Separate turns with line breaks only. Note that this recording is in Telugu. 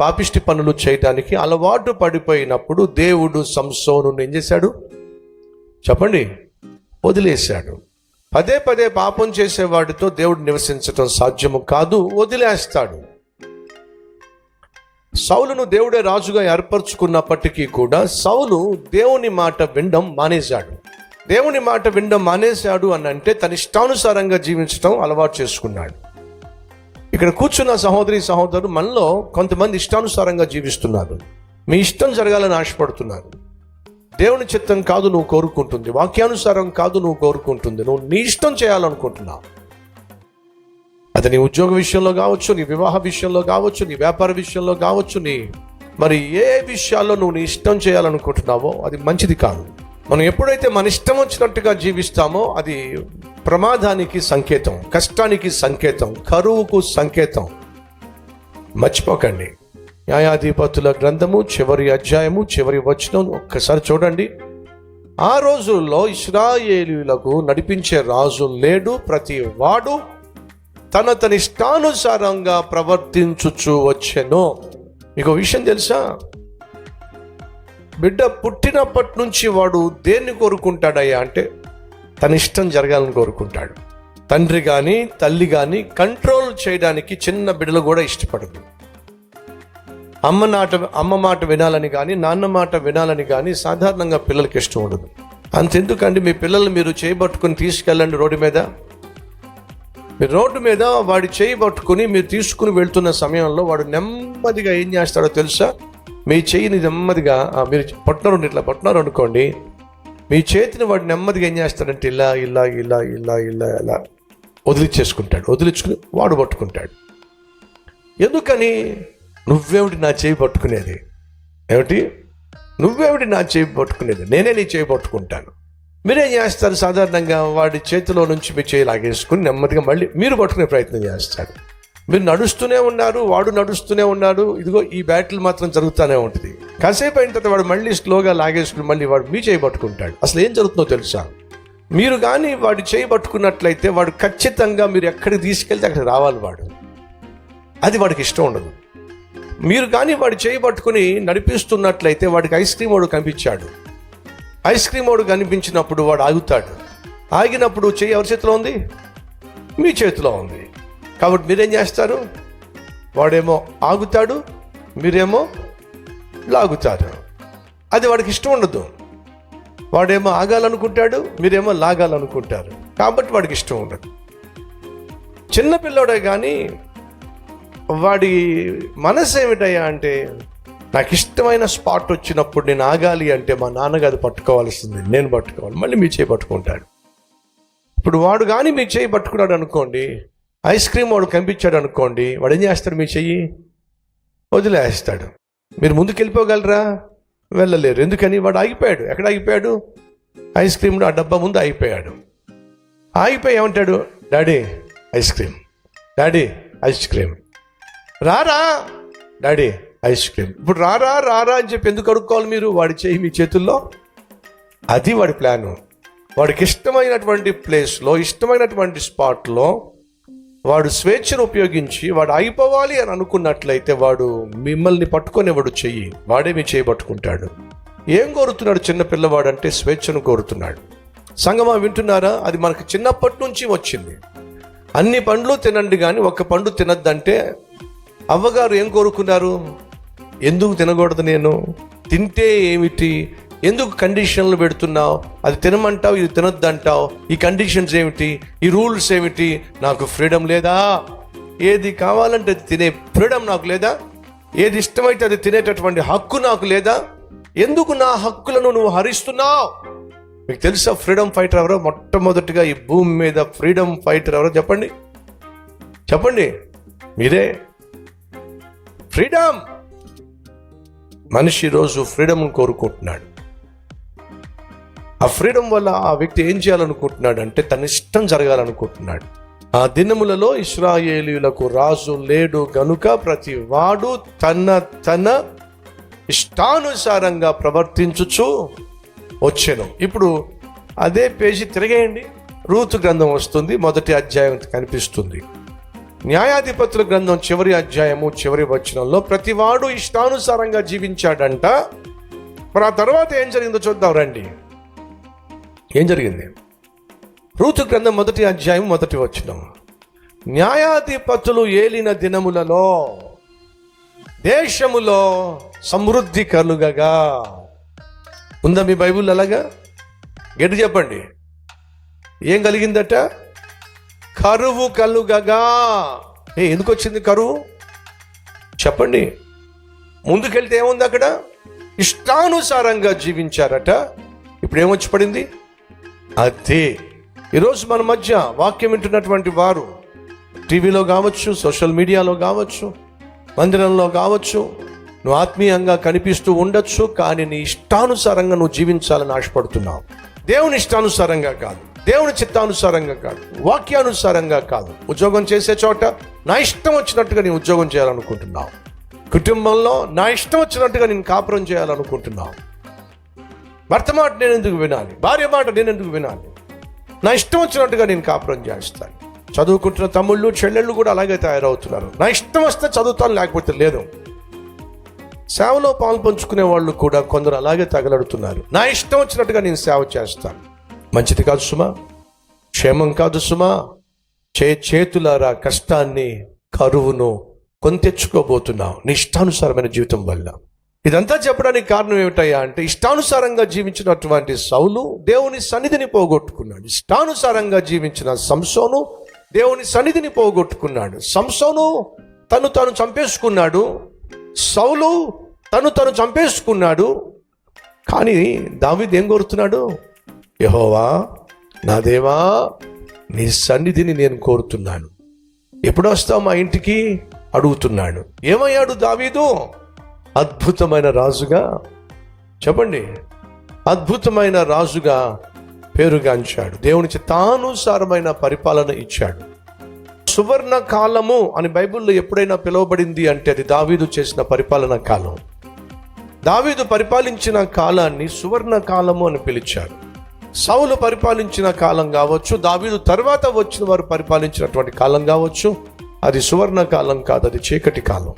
పాపిష్టి పనులు చేయటానికి అలవాటు పడిపోయినప్పుడు దేవుడు సంసోను ఏం చేశాడు? చెప్పండి. వదిలేశాడు. పదే పదే పాపం చేసేవాడితో దేవుడు నివసించటం సాధ్యము కాదు వదిలేస్తాడు. సౌలును దేవుడే రాజుగా ఏర్పరచుకున్నప్పటికీ కూడా సౌలు దేవుని మాట వినడం మానేశాడు. దేవుని మాట వినడం మానేశాడు అని అంటే తన ఇష్టానుసారంగా జీవించడం అలవాటు చేసుకున్నాడు. ఇక్కడ కూర్చున్న సహోదరి సహోదరు మనలో కొంతమంది ఇష్టానుసారంగా జీవిస్తున్నారు. మీ ఇష్టం జరగాలని ఆశపడుతున్నారు. దేవుని చిత్తం కాదు నువ్వు కోరుకుంటుంది. వాక్యానుసారం కాదు నువ్వు కోరుకుంటుంది. నువ్వు నీ ఇష్టం చేయాలనుకుంటున్నావు. అది నీ ఉద్యోగ విషయంలో కావచ్చు నీ వివాహ విషయంలో కావచ్చు నీ వ్యాపార విషయంలో కావచ్చు నీ మరి ఏ విషయాల్లో నువ్వు నీ ఇష్టం చేయాలనుకుంటున్నావో అది మంచిది కాదు. మనం ఎప్పుడైతే మన ఇష్టం వచ్చినట్టుగా జీవిస్తామో అది ప్రమాదానికి సంకేతం కష్టానికి సంకేతం కరువుకు సంకేతం. మర్చిపోకండి. న్యాయాధిపతుల గ్రంథము చివరి అధ్యాయము చివరి వచనం ఒక్కసారి చూడండి. ఆ రోజుల్లో ఇస్రాయేలీలకు నడిపించే రాజు లేడు ప్రతి వాడు తన తన ఇష్టానుసారంగా ప్రవర్తించుచు వచ్చెను. మీకు విషయం తెలుసా? బిడ్డ పుట్టినప్పటి నుంచి వాడు దేన్ని కోరుకుంటాడయ్యా అంటే తన ఇష్టం జరగాలని కోరుకుంటాడు. తండ్రి కానీ తల్లి కానీ కంట్రోల్ చేయడానికి చిన్న బిడ్డలు కూడా ఇష్టపడదు అమ్మ నాట అమ్మ మాట వినాలని కానీ నాన్న మాట వినాలని కానీ సాధారణంగా పిల్లలకి ఇష్టం ఉండదు. అంతెందుకండి మీ పిల్లల్ని మీరు చేయబట్టుకుని తీసుకెళ్ళండి రోడ్డు మీద. మీరు రోడ్డు మీద వాడి చేయి పట్టుకుని మీరు తీసుకుని వెళ్తున్న సమయంలో వాడు నెమ్మదిగా ఏం చేస్తాడో తెలుసా? మీ చేయిని నెమ్మదిగా మీరు మీరు రెండు ఇట్లా పట్టినారు అనుకోండి మీ చేతిని వాడు నెమ్మదిగా ఏం చేస్తాడంటే ఇలా ఇలా ఇలా ఇలా ఇలా ఇలా వదిలిచ్చేసుకుంటాడు. వదిలించుకుని వాడు పట్టుకుంటాడు. ఎందుకని? నువ్వేమిటి నా చేయి పట్టుకునేది? ఏమిటి? నువ్వేమిటి నా చేయి పట్టుకునేది? నేనే నీ చేయి పట్టుకుంటాను. మీరేం చేస్తారు? సాధారణంగా వాడి చేతిలో నుంచి మీ చేయి లాగేసుకుని నెమ్మదిగా మళ్ళీ మీరు పట్టుకునే ప్రయత్నం చేస్తారు. మీరు నడుస్తూనే ఉన్నారు వాడు నడుస్తూనే ఉన్నాడు. ఇదిగో ఈ బ్యాటిల్ మాత్రం జరుగుతూనే ఉంటుంది. కాసేపు అయిన తర్వాత వాడు మళ్ళీ స్లోగా లాగేసుకుని మళ్ళీ వాడు మీ చేయి పట్టుకుంటాడు. అసలు ఏం జరుగుతుందో తెలుసా? మీరు కానీ వాడు చేయి పట్టుకున్నట్లయితే వాడు ఖచ్చితంగా మీరు ఎక్కడికి తీసుకెళ్తే అక్కడికి రావాలి వాడు. అది వాడికి ఇష్టం ఉండదు. మీరు కానీ వాడు చేయి పట్టుకుని నడిపిస్తున్నట్లయితే వాడికి ఐస్ క్రీమ్ వాడు కనిపించాడు. ఐస్ క్రీమ్ వాడు కనిపించినప్పుడు వాడు ఆగుతాడు. ఆగినప్పుడు చేయి ఎవరి చేతిలో ఉంది? మీ చేతిలో ఉంది. కాబట్టి మీరేం చేస్తారు? వాడేమో ఆగుతాడు మీరేమో లాగుతారు. అది వాడికి ఇష్టం ఉండదు. వాడేమో ఆగాలనుకుంటాడు మీరేమో లాగాలనుకుంటారు. కాబట్టి వాడికి ఇష్టం ఉండదు. చిన్నపిల్లోడే కానీ వాడి మనసు ఏమిటయ్యా అంటే నాకు ఇష్టమైన స్పాట్ వచ్చినప్పుడు నేను ఆగాలి అంటే మా నాన్నగారు పట్టుకోవాల్సింది నేను పట్టుకోవాలి మళ్ళీ మీ చేయి పట్టుకుంటాడు. ఇప్పుడు వాడు కానీ మీ చేయి పట్టుకున్నాడు అనుకోండి ఐస్ క్రీమ్ వాడు కనిపించాడు అనుకోండి వాడు ఏం చేస్తాడు మీ చెయ్యి? వదిలేస్తాడు. మీరు ముందుకు వెళ్ళిపోగలరా? వెళ్ళలేరు. ఎందుకని? వాడు ఆగిపోయాడు. ఎక్కడ ఆగిపోయాడు? ఐస్ క్రీమ్ ఆ డబ్బా ముందు ఆగిపోయాడు. ఆగిపోయి ఏమంటాడు? Daddy ice cream. Daddy ice cream. రారా? Daddy ice cream. ఇప్పుడు రారా రారా అని చెప్పి ఎందుకు అడుక్కోవాలి మీరు? వాడి చేయి మీ చేతుల్లో? అది వాడి ప్లాను. వాడికి ఇష్టమైనటువంటి ప్లేస్లో ఇష్టమైనటువంటి స్పాట్లో వాడు స్వేచ్ఛను ఉపయోగించి వాడు అయిపోవాలి అని అనుకున్నట్లయితే వాడు మిమ్మల్ని పట్టుకునేవాడు చెయ్యి. వాడే మీ ఏం కోరుతున్నాడు చిన్న పిల్లవాడు అంటే స్వేచ్ఛను కోరుతున్నాడు. సంగమా వింటున్నారా? అది మనకు చిన్నప్పటి నుంచి వచ్చింది. అన్ని పండ్లు తినండి కానీ ఒక పండు తినద్దంటే అవ్వగారు ఏం కోరుకున్నారు? ఎందుకు తినకూడదు నేను? తింటే ఏమిటి? ఎందుకు కండిషన్లు పెడుతున్నావు? అది తినమంటావు ఇది తినొద్దంటావు? ఈ కండిషన్స్ ఏమిటి? ఈ రూల్స్ ఏమిటి? నాకు ఫ్రీడమ్ లేదా? ఏది కావాలంటే అది తినే ఫ్రీడమ్ నాకు లేదా? ఏది ఇష్టమైతే అది తినేటటువంటి హక్కు నాకు లేదా? ఎందుకు నా హక్కులను నువ్వు హరిస్తున్నావు? మీకు తెలుసా ఫ్రీడమ్ ఫైటర్ ఎవరో? మొట్టమొదటిగా ఈ భూమి మీద ఫ్రీడమ్ ఫైటర్ ఎవరో చెప్పండి. చెప్పండి. మీరే. ఫ్రీడమ్ మనిషి రోజు ఫ్రీడమ్ కోరుకుంటున్నాడు. ఆ ఫ్రీడమ్ వల్ల ఆ వ్యక్తి ఏం చేయాలనుకుంటున్నాడు అంటే తన ఇష్టం జరగాలనుకుంటున్నాడు. ఆ దినములలో ఇస్రాయేలీలకు రాజు లేడు గనుక ప్రతి వాడు తన తన ఇష్టానుసారంగా ప్రవర్తించుచు వచ్చాను. ఇప్పుడు అదే పేజీ తిరగేయండి. రూతు గ్రంథం వస్తుంది మొదటి అధ్యాయం కనిపిస్తుంది. న్యాయాధిపతుల గ్రంథం చివరి అధ్యాయము చివరి వచనంలో ప్రతివాడు ఇష్టానుసారంగా జీవించాడంట. మరి ఆ తర్వాత ఏం జరిగిందో చూద్దాం రండి. ఏం జరిగింది? రూతు గ్రంథం మొదటి అధ్యాయం మొదటి వచ్చిన న్యాయాధిపతులు ఏలిన దినములలో దేశములో సమృద్ధి కలుగగా. ఉందా మీ బైబుల్ అలాగా? గట్టి చెప్పండి. ఏం కలిగిందట? కరువు కలుగగా. ఏ ఎందుకు వచ్చింది కరువు? చెప్పండి. ముందుకెళ్తే ఏముంది అక్కడ? ఇష్టానుసారంగా జీవించారట. ఇప్పుడు ఏమొచ్చి పడింది? అదే ఈరోజు మన మధ్య వాక్యం వింటున్నటువంటి వారు టీవీలో కావచ్చు సోషల్ మీడియాలో కావచ్చు మందిరంలో కావచ్చు నువ్వు ఆత్మీయంగా కనిపిస్తూ ఉండొచ్చు కానీ నీ ఇష్టానుసారంగా నువ్వు జీవించాలని ఆశపడుతున్నావు. దేవుని ఇష్టానుసారంగా కాదు. దేవుని చిత్తానుసారంగా కాదు. వాక్యానుసారంగా కాదు. ఉద్యోగం చేసే చోట నా ఇష్టం వచ్చినట్టుగా నేను ఉద్యోగం చేయాలనుకుంటున్నావు. కుటుంబంలో నా ఇష్టం వచ్చినట్టుగా నేను కాపురం చేయాలనుకుంటున్నావు. భర్త మాట నేను ఎందుకు వినాలి? భార్య మాట నేను ఎందుకు వినాలి? నా ఇష్టం వచ్చినట్టుగా నేను కాపురం చేస్తాను. చదువుకుంటున్న తమ్ముళ్ళు చెల్లెళ్ళు కూడా అలాగే తయారవుతున్నారు. నా ఇష్టం వస్తే చదువుతాను లేకపోతే లేదు. సేవలో పాలు పంచుకునే వాళ్ళు కూడా కొందరు అలాగే తగలడుతున్నారు. నా ఇష్టం వచ్చినట్టుగా నేను సేవ చేస్తాను. మంచిది కాదు సుమా. క్షేమం కాదు సుమా. చే చేతులారా కష్టాన్ని కరువును కొని తెచ్చుకోబోతున్నావు నీ ఇష్టానుసారమైన జీవితం వల్ల. ఇదంతా చెప్పడానికి కారణం ఏమిటయ్యా అంటే ఇష్టానుసారంగా జీవించినటువంటి సౌలు దేవుని సన్నిధిని పోగొట్టుకున్నాడు. ఇష్టానుసారంగా జీవించిన సంసోను దేవుని సన్నిధిని పోగొట్టుకున్నాడు. సంసోను తను తను చంపేసుకున్నాడు. సౌలు తను తను చంపేసుకున్నాడు. కానీ దావిద్ ఏం కోరుతున్నాడు? యహోవా నా దేవా నీ సన్నిధిని నేను కోరుతున్నాను. ఎప్పుడు వస్తావు మా ఇంటికి? అడుగుతున్నాడు. ఏమయ్యాడు దావీదు? అద్భుతమైన రాజుగా చెప్పండి అద్భుతమైన రాజుగా పేరుగాంచాడు దేవుని చిత్తానుసారమైన పరిపాలన ఇచ్చాడు. సువర్ణ కాలము అని బైబిల్లో ఎప్పుడైనా పిలువబడింది అంటే అది దావీదు చేసిన పరిపాలన కాలం. దావీదు పరిపాలించిన కాలాన్ని సువర్ణ కాలము అని పిలిచారు సౌలు పరిపాలించిన కాలం కావచ్చు దావీదు తర్వాత వచ్చిన వారు పరిపాలించినటువంటి కాలం కావచ్చు అది సువర్ణ కాలం కాదు అది చీకటి కాలం.